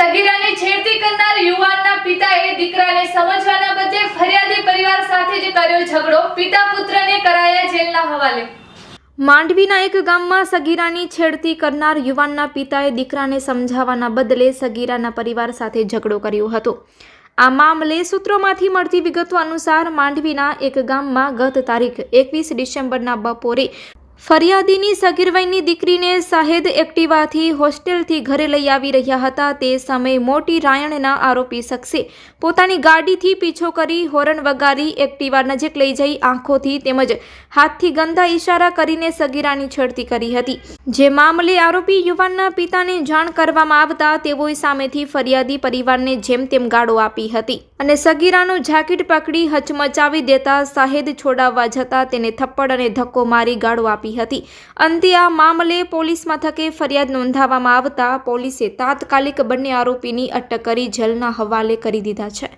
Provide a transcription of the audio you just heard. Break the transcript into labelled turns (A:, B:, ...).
A: સગીરાની છેડતી કરનાર યુવાનના પિતાએ દીકરાને સમજવાના બદલે ફરિયાદી પરિવાર સાથે જ કર્યો ઝઘડો. પિતા પુત્રને કરાયા જેલના હવાલે.
B: માંડવીના એક ગામમાં સગીરાની છેડતી કરનાર યુવાનના પિતાએ દીકરાને સમજાવવાના બદલે સગીરાના પરિવાર સાથે ઝઘડો કર્યો હતો. આ મામલે સૂત્રોમાંથી મળતી વિગતો અનુસાર માંડવીના એક ગામમાં ગત તારીખ એકવીસ ડિસેમ્બરના બપોરે ફરિયાદીની સગીરવયની દીકરીને સાહેદ એક્ટિવાથી હોસ્ટેલથી ઘરે લઈ આવી રહ્યા હતા. તે સમયે મોટી રાયણના આરોપી શખ્સે પોતાની ગાડીથી પીછો કરી હોરન વગાડી એક્ટિવા નજીક લઈ જઈ આંખોથી તેમજ હાથથી ગંદા ઈશારા કરીને સગીરાની છેડતી કરી હતી. જે મામલે આરોપી યુવાનના પિતાને જાણ કરવામાં આવતા તેઓએ સામેથી ફરિયાદી પરિવારને જેમ તેમ ગાળો આપી હતી અને સગીરાનું જાકીટ પકડી હચમચાવી દેતા શાહેદ છોડાવવા જતા તેને થપ્પડ અને ધક્કો મારી ગાળો આપી હતી. અંતે આ મામલે પોલીસ મથકે ફરિયાદ નોંધાવવામાં આવતા પોલીસે તાત્કાલિક બંને આરોપીની અટક કરી જેલના હવાલે કરી દીધા છે.